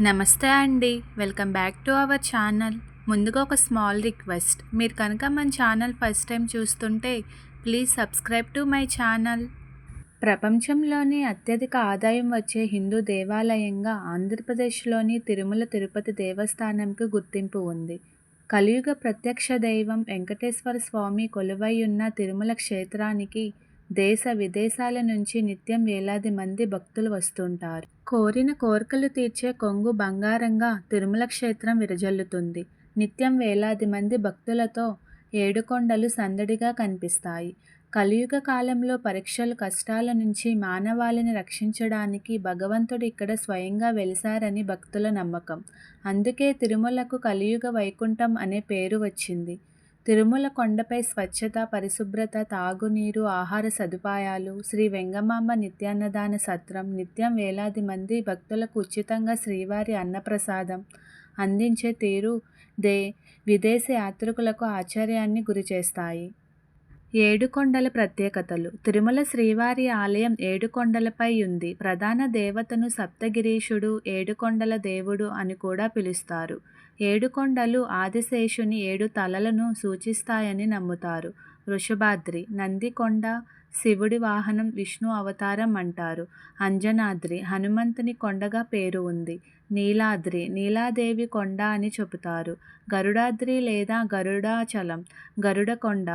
నమస్తే అండి. Welcome back to our channel. ముందుగా ఒక స్మాల్ రిక్వెస్ట్. మీరు కనుక మన ఛానల్ ఫస్ట్ టైం చూస్తుంటే please subscribe to my channel. ప్రపంచంలోని అత్యధిక ఆదాయం వచ్చే హిందూ దేవాలయంగా ఆంధ్రప్రదేశ్లోని తిరుమల తిరుపతి దేవస్థానంకు గుర్తింపు ఉంది. కలియుగ ప్రత్యక్ష దైవం వెంకటేశ్వర స్వామి కొలువై ఉన్న తిరుమల క్షేత్రానికి దేశ విదేశాల నుంచి నిత్యం వేలాది మంది భక్తులు వస్తుంటారు. కోరిన కోరికలు తీర్చే కొంగు బంగారంగా తిరుమల క్షేత్రం విరజల్లుతుంది. నిత్యం వేలాది మంది భక్తులతో ఏడుకొండలు సందడిగా కనిపిస్తాయి. కలియుగ కాలంలో పరీక్షలు కష్టాల నుంచి మానవాళిని రక్షించడానికి భగవంతుడు ఇక్కడ స్వయంగా వెలిశారని భక్తుల నమ్మకం. అందుకే తిరుమలకు కలియుగ వైకుంఠం అనే పేరు వచ్చింది. తిరుమల కొండపై స్వచ్ఛత పరిశుభ్రత తాగునీరు ఆహార సదుపాయాలు శ్రీ వెంగమాంబ నిత్యాన్నదాన సత్రం నిత్యం వేలాది మంది భక్తులకు ఉచితంగా శ్రీవారి అన్నప్రసాదం అందించే తీరు దే విదేశీ యాత్రికులకు ఆశ్చర్యాన్ని గురిచేస్తాయి. ఏడుకొండల ప్రత్యేకతలు. తిరుమల శ్రీవారి ఆలయం ఏడుకొండలపై ఉంది. ప్రధాన దేవతను సప్తగిరీషుడు ఏడుకొండల దేవుడు అని కూడా పిలుస్తారు. ఏడుకొండలు ఆదిశేషుని ఏడు తలలను సూచిస్తాయని నమ్ముతారు. వృషభాద్రి నందికొండ శివుడి వాహనం విష్ణు అవతారం అంటారు. అంజనాద్రి హనుమంతుని కొండగా పేరు ఉంది. నీలాద్రి నీలాదేవి కొండ అని చెబుతారు. గరుడాద్రి లేదా గరుడాచలం గరుడకొండ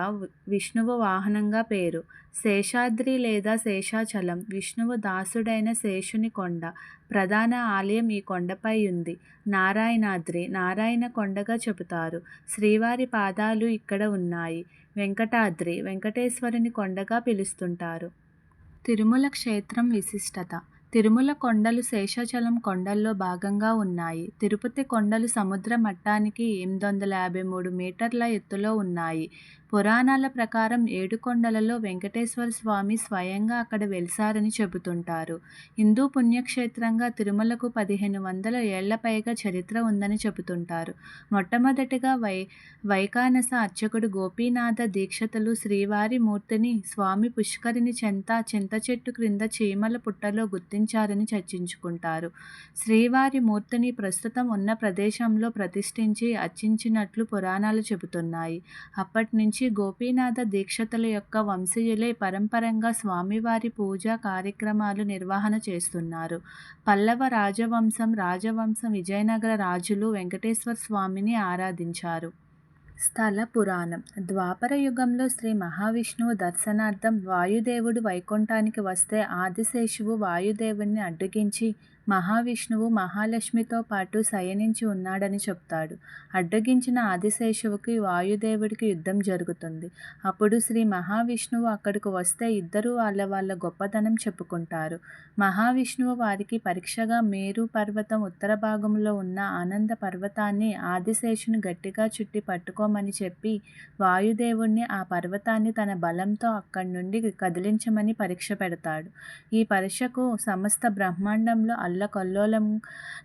విష్ణువు వాహనంగా పేరు. శేషాద్రి లేదా శేషాచలం విష్ణువు దాసుడైన శేషుని కొండ ప్రధాన ఆలయం ఈ కొండపై ఉంది. నారాయణాద్రి నారాయణ కొండగా చెబుతారు. శ్రీవారి పాదాలు ఇక్కడ ఉన్నాయి. వెంకటాద్రి వెంకటేశ్వరుని కొండగా పిలుస్తుంటారు. తిరుమల క్షేత్రం విశిష్టత. తిరుమల కొండలు శేషాచలం కొండల్లో భాగంగా ఉన్నాయి. తిరుపతి కొండలు సముద్ర మట్టానికి ఎనిమిది వందల యాభై మూడు మీటర్ల ఎత్తులో ఉన్నాయి. పురాణాల ప్రకారం ఏడుకొండలలో వెంకటేశ్వర స్వామి స్వయంగా అక్కడ వెలిసారని చెబుతుంటారు. హిందూ పుణ్యక్షేత్రంగా తిరుమలకు పదిహేను వందల ఏళ్ళ పైగా చరిత్ర ఉందని చెబుతుంటారు. మొట్టమొదటిగా వై వైకానస అర్చకుడు గోపీనాథ దీక్షతలు శ్రీవారి మూర్తిని స్వామి పుష్కరిని చెంత చింత చెట్టు క్రింద చీమల పుట్టలో గుర్తించారని చర్చించుకుంటారు. శ్రీవారి మూర్తిని ప్రస్తుతం ఉన్న ప్రదేశంలో ప్రతిష్ఠించి అర్చించినట్లు పురాణాలు చెబుతున్నాయి. అప్పటి నుంచి నుంచి గోపీనాథ దీక్షతుల యొక్క వంశీయులే పరంపరంగా స్వామివారి పూజా కార్యక్రమాలు నిర్వహణ చేస్తున్నారు. పల్లవ రాజవంశం రాజవంశం విజయనగర రాజులు వెంకటేశ్వర స్వామిని ఆరాధించారు. స్థల పురాణం. ద్వాపర యుగంలో శ్రీ మహావిష్ణువు దర్శనార్థం వాయుదేవుడు వైకుంఠానికి వస్తే ఆదిశేషువు వాయుదేవుణ్ణి అడ్డగించి మహావిష్ణువు మహాలక్ష్మితో పాటు శయనించి ఉన్నాడని చెప్తాడు. అడ్డగించిన ఆదిశేషువుకి వాయుదేవుడికి యుద్ధం జరుగుతుంది. అప్పుడు శ్రీ మహావిష్ణువు అక్కడికి వస్తే ఇద్దరూ వాళ్ళ వాళ్ళ గొప్పతనం చెప్పుకుంటారు. మహావిష్ణువు వారికి పరీక్షగా మేరు పర్వతం ఉత్తర భాగంలో ఉన్న ఆనంద పర్వతాన్ని ఆదిశేషుని గట్టిగా చుట్టి పట్టుకోమని చెప్పి వాయుదేవుణ్ణి ఆ పర్వతాన్ని తన బలంతో అక్కడి నుండి కదిలించమని పరీక్ష పెడతాడు. ఈ పరీక్షకు సమస్త బ్రహ్మాండంలో అల్లు అల్లకల్లోలం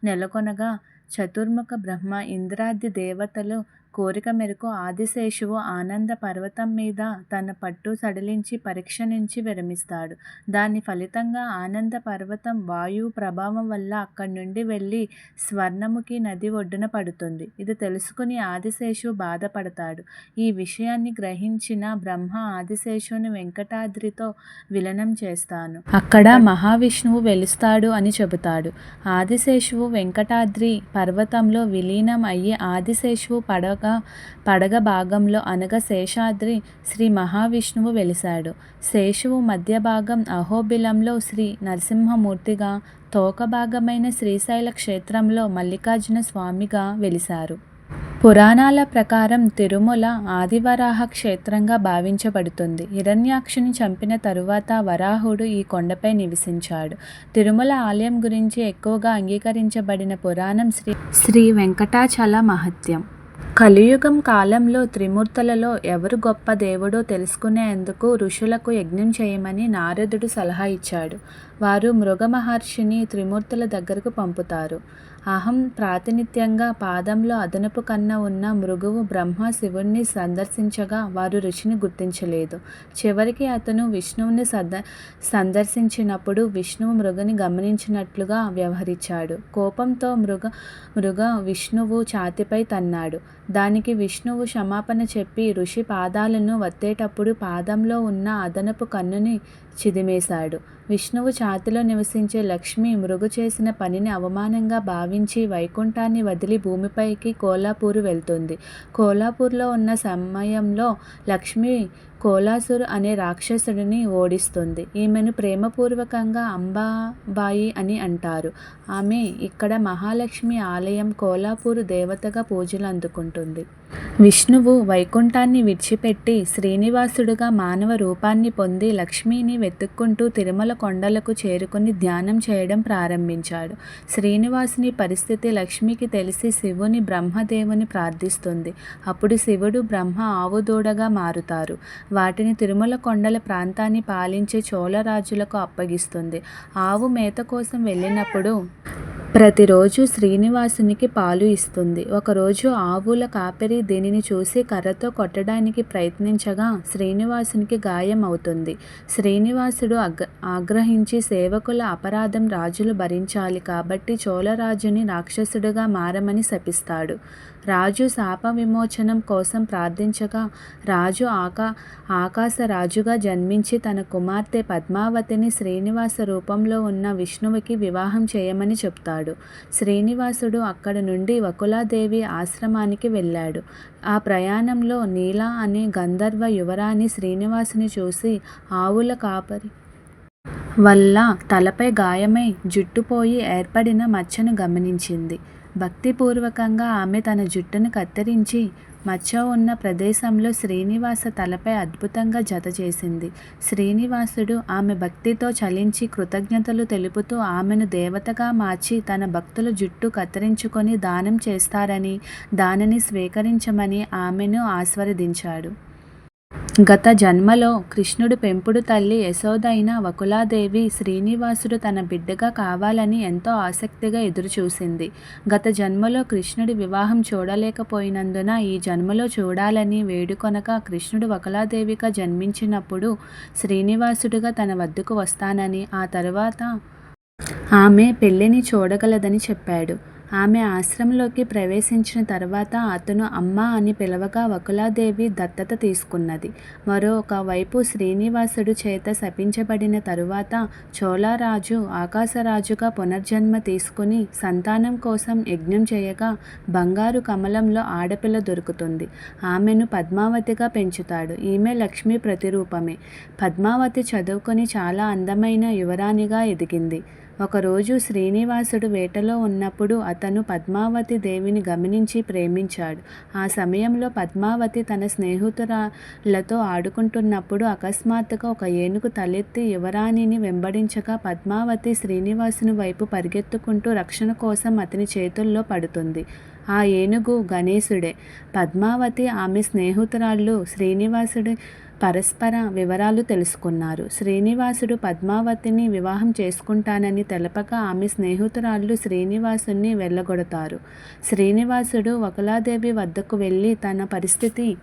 నెలకొనగా చతుర్ముఖ బ్రహ్మ ఇంద్రాది దేవతలు కోరిక మేరకు ఆదిశేషువు ఆనంద పర్వతం మీద తన పట్టు సడలించి పరీక్ష నుంచి విరమిస్తాడు. దాని ఫలితంగా ఆనంద పర్వతం వాయువు ప్రభావం వల్ల అక్కడి నుండి వెళ్ళి స్వర్ణముఖి నది ఒడ్డున పడుతుంది. ఇది తెలుసుకుని ఆదిశేషు బాధపడతాడు. ఈ విషయాన్ని గ్రహించిన బ్రహ్మ ఆదిశేషుని వెంకటాద్రితో విలనం చేస్తాను. అక్కడ మహావిష్ణువు వెలుస్తాడు అని చెబుతాడు. ఆదిశేషువు వెంకటాద్రి పర్వతంలో విలీనం అయ్యి ఆదిశేషువు పడవ పడగ భాగంలో అనగా శేషాద్రి శ్రీ మహావిష్ణువు వెలిశాడు. శేషువు మధ్య భాగం అహోబిలంలో శ్రీ నరసింహమూర్తిగా తోక భాగమైన శ్రీశైల క్షేత్రంలో మల్లికార్జున స్వామిగా వెలిశారు. పురాణాల ప్రకారం తిరుమల ఆదివరాహ క్షేత్రంగా భావించబడుతుంది. హిరణ్యాక్షుని చంపిన తరువాత వరాహుడు ఈ కొండపై నివసించాడు. తిరుమల ఆలయం గురించి ఎక్కువగా అంగీకరించబడిన పురాణం శ్రీ శ్రీ వెంకటాచల మహత్యం. కలియుగం కాలంలో త్రిమూర్తులలో ఎవరు గొప్ప దేవుడో తెలుసుకునేందుకు ఋషులకు యజ్ఞం చేయమని నారదుడు సలహా ఇచ్చాడు. వారు మృగ మహర్షిని త్రిమూర్తుల దగ్గరకు పంపుతారు. అహం ప్రాతినిధ్యంగా పాదంలో అదనపు కన్న ఉన్న మృగువు బ్రహ్మ శివుణ్ణి సందర్శించగా వారు రుచిని గుర్తించలేదు. చివరికి అతను విష్ణువుని సద సందర్శించినప్పుడు విష్ణువు మృగని గమనించినట్లుగా వ్యవహరించాడు. కోపంతో మృగ మృగ విష్ణువు ఛాతిపై తన్నాడు. దానికి విష్ణువు క్షమాపణ చెప్పి ఋషి పాదాలను వత్తేటప్పుడు పాదంలో ఉన్న అదనపు కన్నుని చిదిమేశాడు. విష్ణువు ఛాతిలో నివసించే లక్ష్మి మృగు చేసిన పనిని అవమానంగా భావించి వైకుంఠాన్ని వదిలి భూమిపైకి కోలాపూరు వెళ్తుంది. కోలాపూర్లో ఉన్న సమయంలో లక్ష్మి కోలాసురు అనే రాక్షసుడిని ఓడిస్తుంది. ఈమెను ప్రేమపూర్వకంగా అంబాబాయి అని అంటారు. ఆమె ఇక్కడ మహాలక్ష్మి ఆలయం కోలాపూరు దేవతగా పూజలు అందుకుంటుంది. విష్ణువు వైకుంఠాన్ని విడిచిపెట్టి శ్రీనివాసుడుగా మానవ రూపాన్ని పొంది లక్ష్మిని వెతుక్కుంటూ తిరుమల కొండలకు చేరుకుని ధ్యానం చేయడం ప్రారంభించాడు. శ్రీనివాసుని పరిస్థితి లక్ష్మికి తెలిసి శివుని బ్రహ్మదేవుని ప్రార్థిస్తుంది. అప్పుడు శివుడు బ్రహ్మ ఆవుదూడగా మారుతారు. వాటిని తిరుమల కొండల ప్రాంతాన్ని పాలించే చోళరాజులకు అప్పగిస్తుంది. ఆవు మేత కోసం వెళ్ళినప్పుడు ప్రతిరోజు శ్రీనివాసునికి పాలు ఇస్తుంది. ఒకరోజు ఆవుల కాపరి దీనిని చూసి కర్రతో కొట్టడానికి ప్రయత్నించగా శ్రీనివాసునికి గాయం అవుతుంది శ్రీనివాసుడు అగ్ ఆగ్రహించి సేవకుల అపరాధం రాజులు భరించాలి కాబట్టి చోళరాజుని రాక్షసుడిగా మారమని శపిస్తాడు. రాజు శాప విమోచనం కోసం ప్రార్థించగా రాజు ఆకా ఆకాశ రాజుగా జన్మించి తన కుమార్తె పద్మావతిని శ్రీనివాస రూపంలో ఉన్న విష్ణువుకి వివాహం చేయమని చెప్తాడు. శ్రీనివాసుడు అక్కడ నుండి వకులాదేవి ఆశ్రమానికి వెళ్ళాడు. ఆ ప్రయాణంలో నీల అనే గంధర్వ యువరాణి శ్రీనివాసుని చూసి ఆవుల కాపరి వల్ల తలపై గాయమై జుట్టుపోయి ఏర్పడిన మచ్చను గమనించింది. భక్తిపూర్వకంగా ఆమె తన జుట్టును కత్తిరించి మచ్చ ఉన్న ప్రదేశంలో శ్రీనివాస తలపై అద్భుతంగా జత చేసింది. శ్రీనివాసుడు ఆమె భక్తితో చలించి కృతజ్ఞతలు తెలుపుతూ ఆమెను దేవతగా మార్చి తన భక్తుల జుట్టు కత్తిరించుకొని దానం చేస్తారని దానిని స్వీకరించమని ఆమెను ఆస్వాదించాడు. గత జన్మలో కృష్ణుడు పెంపుడు తల్లి యశోదైన వకులాదేవి శ్రీనివాసుడు తన బిడ్డగా కావాలని ఎంతో ఆసక్తిగా ఎదురుచూసింది. గత జన్మలో కృష్ణుడి వివాహం చూడలేకపోయినందున ఈ జన్మలో చూడాలని వేడుకొనక కృష్ణుడు వకులాదేవిగా జన్మించినప్పుడు శ్రీనివాసుడిగా తన వద్దకు వస్తానని ఆ తర్వాత ఆమె పెళ్ళిని చూడగలదని చెప్పాడు. ఆమె ఆశ్రమంలోకి ప్రవేశించిన తర్వాత అతను అమ్మ అని పిలవగా వకులాదేవి దత్తత తీసుకున్నది. మరొక వైపు శ్రీనివాసుడు చేత శపించబడిన తరువాత చోళరాజు ఆకాశరాజుగా పునర్జన్మ తీసుకుని సంతానం కోసం యజ్ఞం చేయగా బంగారు కమలంలో ఆడపిల్ల దొరుకుతుంది. ఆమెను పద్మావతిగా పెంచుతాడు. ఈమె లక్ష్మీ ప్రతిరూపమే. పద్మావతి చదువుకొని చాలా అందమైన యువరాణిగా ఎదిగింది. ఒకరోజు శ్రీనివాసుడు వేటలో ఉన్నప్పుడు అతను పద్మావతి దేవిని గమనించి ప్రేమించాడు. ఆ సమయంలో పద్మావతి తన స్నేహితురాలతో ఆడుకుంటున్నప్పుడు అకస్మాత్తుగా ఒక ఏనుగు తలెత్తి యువరాణిని వెంబడించగా పద్మావతి శ్రీనివాసుని వైపు పరిగెత్తుకుంటూ రక్షణ కోసం అతని చేతుల్లో పడుతుంది. ఆ ఏనుగు గణేశుడే. పద్మావతి ఆమె స్నేహితురాళ్ళు శ్రీనివాసుడి పరస్పర వివరాలు తెలుసుకున్నారు. శ్రీనివాసుడు పద్మావతిని వివాహం చేసుకుంటానని తెలపక ఆమె స్నేహితురాళ్ళు శ్రీనివాసుని వెళ్ళగొడతారు. శ్రీనివాసుడు వకులాదేవి వద్దకు వెళ్ళి తన పరిస్థితి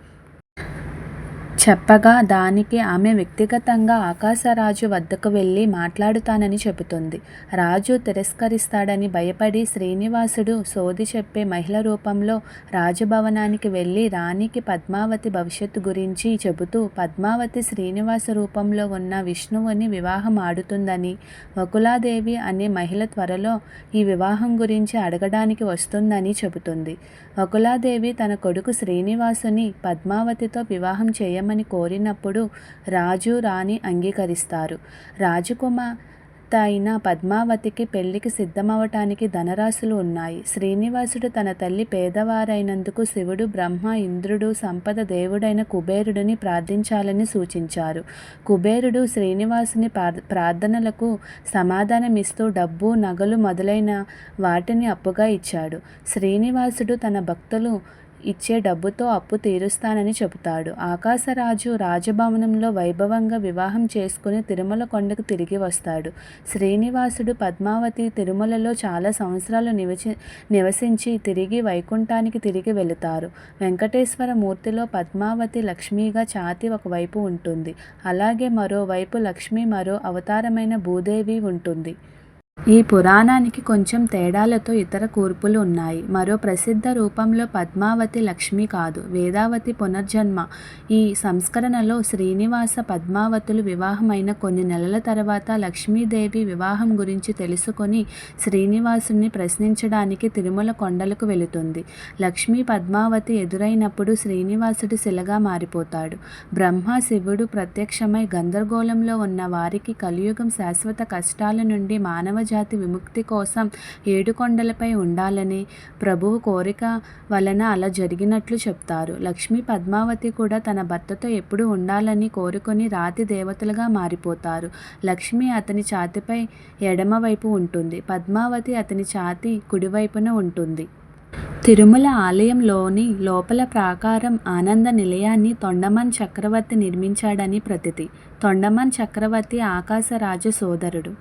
చెప్పగా దానికి ఆమె వ్యక్తిగతంగా ఆకాశరాజు వద్దకు వెళ్ళి మాట్లాడుతానని చెబుతుంది. రాజు తిరస్కరిస్తాడని భయపడి శ్రీనివాసుడు సోది చెప్పే మహిళ రూపంలో రాజభవనానికి వెళ్ళి రాణికి పద్మావతి భవిష్యత్తు గురించి చెబుతూ పద్మావతి శ్రీనివాస రూపంలో ఉన్న విష్ణువుని వివాహం ఆడుతుందని వకులాదేవి అనే మహిళ త్వరలో ఈ వివాహం గురించి అడగడానికి వస్తుందని చెబుతుంది. వకులాదేవి తన కొడుకు శ్రీనివాసుని పద్మావతితో వివాహం చేయ చేయమని కోరినప్పుడు రాజు రాణి అంగీకరిస్తారు. రాజకుమార్ అయిన పద్మావతికి పెళ్ళికి సిద్ధమవటానికి ధనరాశులు ఉన్నాయి. శ్రీనివాసుడు తన తల్లి పేదవారైనందుకు శివుడు బ్రహ్మ ఇంద్రుడు సంపద దేవుడైన కుబేరుడిని ప్రార్థించాలని సూచించారు. కుబేరుడు శ్రీనివాసుని ప్రార్థనలకు సమాధానమిస్తూ డబ్బు నగలు మొదలైన వాటిని అప్పుగా ఇచ్చాడు. శ్రీనివాసుడు తన భక్తులు ఇచ్చే డబ్బుతో అప్పు తీరుస్తానని చెబుతాడు. ఆకాశరాజు రాజభవనంలో వైభవంగా వివాహం చేసుకుని తిరుమల కొండకు తిరిగి వస్తాడు. శ్రీనివాసుడు పద్మావతి తిరుమలలో చాలా సంవత్సరాలు నివసి నివసించి తిరిగి వైకుంఠానికి తిరిగి వెళుతారు. వెంకటేశ్వర మూర్తిలో పద్మావతి లక్ష్మిగా ఛాతి ఒకవైపు ఉంటుంది. అలాగే మరోవైపు లక్ష్మి మరో అవతారమైన భూదేవి ఉంటుంది. ఈ పురాణానికి కొంచెం తేడాలతో ఇతర కూర్పులు ఉన్నాయి. మరో ప్రసిద్ధ రూపంలో పద్మావతి లక్ష్మి కాదు వేదావతి పునర్జన్మ. ఈ సంస్కరణలో శ్రీనివాస పద్మావతులు వివాహమైన కొన్ని నెలల తర్వాత లక్ష్మీదేవి వివాహం గురించి తెలుసుకొని శ్రీనివాసుని ప్రశ్నించడానికి తిరుమల కొండలకు వెళుతుంది. లక్ష్మీ పద్మావతి ఎదురైనప్పుడు శ్రీనివాసుడు శిలగా మారిపోతాడు. బ్రహ్మ శివుడు ప్రత్యక్షమై గందరగోళంలో ఉన్న వారికి కలియుగం శాశ్వత కష్టాల నుండి మానవ జాతి విముక్తి కోసం ఏడుకొండలపై ఉండాలని ప్రభువు కోరిక వలన అలా జరిగినట్లు చెప్తారు. లక్ష్మీ పద్మావతి కూడా తన భర్తతో ఎప్పుడు ఉండాలని కోరుకొని రాతి దేవతలుగా మారిపోతారు. లక్ష్మి అతని ఛాతిపై ఎడమవైపు ఉంటుంది. పద్మావతి అతని ఛాతి కుడివైపున ఉంటుంది. తిరుమల ఆలయంలోని లోపల ప్రాకారం ఆనంద నిలయాన్ని తొండమన్ చక్రవర్తి నిర్మించాడని ప్రతిథి తొండమన్ చక్రవర్తి ఆకాశరాజు సోదరుడు.